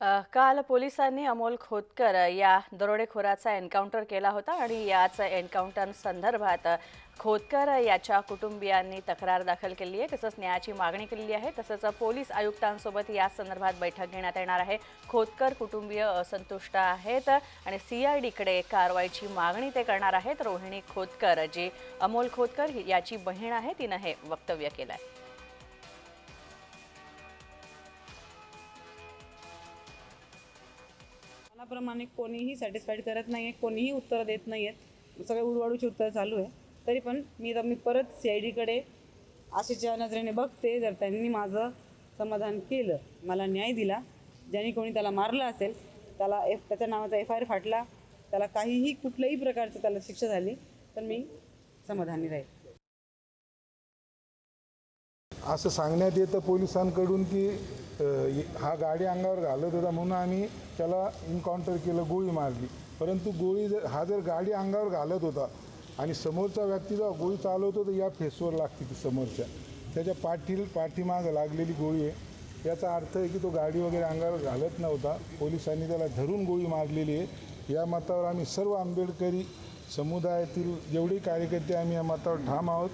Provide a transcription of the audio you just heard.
काल पोलिसांनी अमोल खोतकर या दरोडेखोराचा एन्काउंटर केला होता आणि याच एन्काउंटर संदर्भात खोतकर याच्या कुटुंबियांनी तक्रार दाखल केली आहे. तसंच न्यायाची मागणी केलेली आहे. तसंच पोलीस आयुक्तांसोबत या संदर्भात बैठक घेण्यात येणार आहे. खोतकर कुटुंबीय असंतुष्ट आहेत आणि सीआयडीकडे कारवाईची मागणी ते करणार आहेत. रोहिणी खोतकर जी अमोल खोतकर याची बहीण आहे तिनं हे वक्तव्य केलं आहे मनाप्रमाणे कोणीही सॅटिस्फाईड करत नाही आहे कोणीही उत्तरं देत नाही आहेत सगळे उडवाडूची उत्तरं चालू आहे. तरी पण मी मी परत सी आय डीकडे आशेच्या नजरेने बघते जर त्यांनी माझं समाधान केलं मला न्याय दिला ज्यांनी कोणी त्याला मारलं असेल त्याला एफ त्याच्या नावाचा एफ आय आर फाटला त्याला काहीही कुठल्याही प्रकारचं त्याला शिक्षा झाली तर मी समाधानी राहील. असं सांगण्यात येतं पोलिसांकडून की हा गाडी अंगावर घालत होता म्हणून आम्ही त्याला इन्काउंटर केलं गोळी मारली. परंतु गोळी जर हा जर गाडी अंगावर घालत होता आणि समोरचा व्यक्ती जर गोळी चालवतो तर या फेसवर लागते ती समोरच्या. त्याच्या पाठील पाठीमागं लागलेली गोळी आहे. याचा अर्थ आहे की तो गाडी वगैरे अंगावर घालत नव्हता. पोलिसांनी त्याला धरून गोळी मारलेली आहे. या मतावर आम्ही सर्व आंबेडकरी समुदायातील जेवढे कार्यकर्ते आम्ही या मतावर ठाम आहोत